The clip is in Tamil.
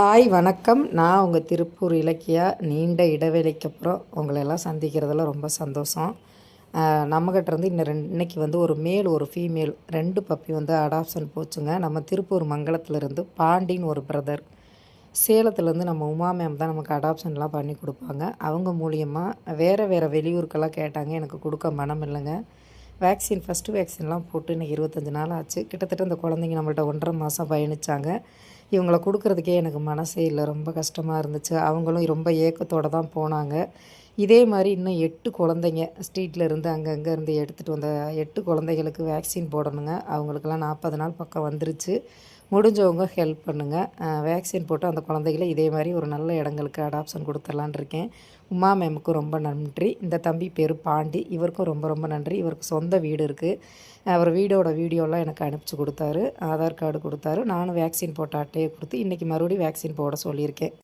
ஹாய் வணக்கம். நான் உங்கள் திருப்பூர் இலக்கியா நீண்ட இடைவேளைக்கு அப்புறம் உங்களை எல்லாம் சந்திக்கிறதுல ரொம்ப சந்தோஷம். ஆஹ் நம்மகிட்ட இருந்து இன்னும் ரெண்டு இன்னைக்கு வந்து ஒரு மேல் ஒரு ஃபீமேல் ரெண்டு பப்பி வந்து அடாப்ஷன் போச்சுங்க. நம்ம திருப்பூர் மங்கலத்துல இருந்து பாண்டின்னு ஒரு பிரதர் சேலத்துலேருந்து நம்ம உமா மேம் தான் நமக்கு அடாப்ஷன்லாம் பண்ணி கொடுப்பாங்க. அவங்க மூலியமாக வேறு வேறு வெளியூருக்கெல்லாம் கேட்டாங்க. எனக்கு கொடுக்க மனம் இல்லைங்க. வேக்சின் ஃபஸ்ட்டு வேக்சின்லாம் போட்டு இன்னைக்கு இருபத்தஞ்சி நாள் ஆச்சு. கிட்டத்தட்ட இந்த குழந்தைங்க நம்மள்ட்ட ஒன்றரை மாதம் பயணிச்சாங்க. இவங்களை கொடுக்குறதுக்கே எனக்கு மனசே இல்லை. ரொம்ப கஷ்டமாக இருந்துச்சு. அவங்களும் ரொம்ப ஏக்கத்தோடு தான் போனாங்க. இதே மாதிரி இன்னும் எட்டு குழந்தைங்க ஸ்ட்ரீட்டில் இருந்து அங்கங்கே இருந்து எடுத்துகிட்டு வந்த எட்டு குழந்தைகளுக்கு வேக்சின் போடணுங்க. அவங்களுக்கெல்லாம் நாற்பது நாள் பக்கம் வந்துருச்சு. முடிஞ்சவங்க ஹெல்ப் பண்ணுங்கள் வேக்சின் போட்டு அந்த குழந்தைகளை இதே மாதிரி ஒரு நல்ல இடங்களுக்கு அடாப்ஷன் கொடுத்துர்லான் இருக்கேன். உமா மேமுக்கு ரொம்ப நன்றி. இந்த தம்பி பேர் பாண்டி. இவருக்கும் ரொம்ப ரொம்ப நன்றி. இவருக்கு சொந்த வீடு இருக்குது அவர் வீடோட வீடியோலாம் எனக்கு அனுப்பிச்சி கொடுத்தாரு. ஆதார் கார்டு கொடுத்தாரு. நானும் வேக்சின் போட்ட அட்டையை கொடுத்து இன்றைக்கி மறுபடியும் வேக்சின் போட சொல்லியிருக்கேன்.